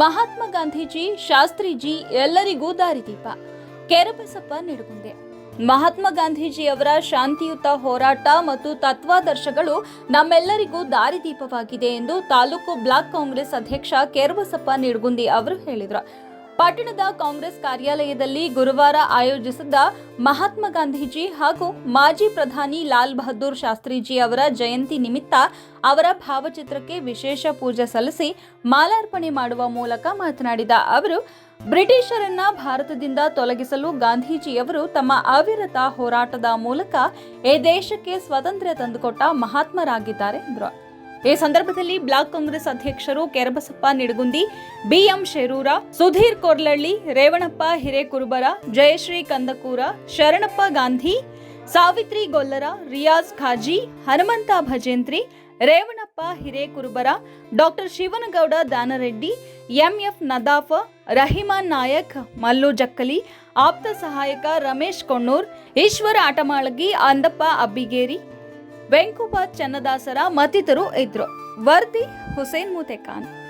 ಮಹಾತ್ಮ ಗಾಂಧೀಜಿ, ಶಾಸ್ತ್ರಿಜಿ ಎಲ್ಲರಿಗೂ ದಾರಿದೀಪ. ಕೆರಬಸಪ್ಪ ನಿಡುಗುಂದೆ. ಮಹಾತ್ಮ ಗಾಂಧೀಜಿಯವರ ಶಾಂತಿಯುತ ಹೋರಾಟ ಮತ್ತು ತತ್ವಾದರ್ಶಗಳು ನಮ್ಮೆಲ್ಲರಿಗೂ ದಾರಿದೀಪವಾಗಿದೆ ಎಂದು ತಾಲೂಕು ಬ್ಲಾಕ್ ಕಾಂಗ್ರೆಸ್ ಅಧ್ಯಕ್ಷ ಕೆರಬಸಪ್ಪ ನಿಡುಗುಂದಿ ಅವರು ಹೇಳಿದರು. ಪಟ್ಟಣದ ಕಾಂಗ್ರೆಸ್ ಕಾರ್ಯಾಲಯದಲ್ಲಿ ಗುರುವಾರ ಆಯೋಜಿಸಿದ್ದ ಮಹಾತ್ಮ ಗಾಂಧೀಜಿ ಹಾಗೂ ಮಾಜಿ ಪ್ರಧಾನಿ ಲಾಲ್ ಬಹದ್ದೂರ್ ಶಾಸ್ತ್ರೀಜಿ ಅವರ ಜಯಂತಿ ನಿಮಿತ್ತ ಅವರ ಭಾವಚಿತ್ರಕ್ಕೆ ವಿಶೇಷ ಪೂಜೆ ಸಲ್ಲಿಸಿ ಮಾಲಾರ್ಪಣೆ ಮಾಡುವ ಮೂಲಕ ಮಾತನಾಡಿದ ಅವರು, ಬ್ರಿಟಿಷರನ್ನ ಭಾರತದಿಂದ ತೊಲಗಿಸಲು ಗಾಂಧೀಜಿಯವರು ತಮ್ಮ ಅವಿರತ ಹೋರಾಟದ ಮೂಲಕ ಈ ದೇಶಕ್ಕೆ ಸ್ವಾತಂತ್ರ್ಯ ತಂದುಕೊಟ್ಟ ಮಹಾತ್ಮರಾಗಿದ್ದಾರೆ ಎಂದರು. ಈ ಸಂದರ್ಭದಲ್ಲಿ ಬ್ಲಾಕ್ ಕಾಂಗ್ರೆಸ್ ಅಧ್ಯಕ್ಷರು Kerabasappa Nidagundi, BM Sherura, Sudhir Korlalli, Revanappa Hirekurubara, Jayashree Kandakura, Sharanappa Gandhi, Savitri Gollara, Riyaz Khazi, Hanumantha Bhajantri, Revanappa Hirekurubara, doctor Shivanagouda Danareddy, MF Nadaf, Rahiman Nayak, Mallu Jakkali, ಆಪ್ತ ಸಹಾಯಕ ರಮೇಶ್ ಕೊಣ್ಣೂರ್, ಈಶ್ವರ ಆಟಮಾಳಗಿ, ಅಂದಪ್ಪ ಅಬ್ಬಿಗೇರಿ ವೆಂಕುಬ ಚನ್ನದಾಸರ ಮತ್ತಿತರು ಇದ್ರು. ವರ್ದಿ ಹುಸೇನ್ ಮುತೆಖಾನ್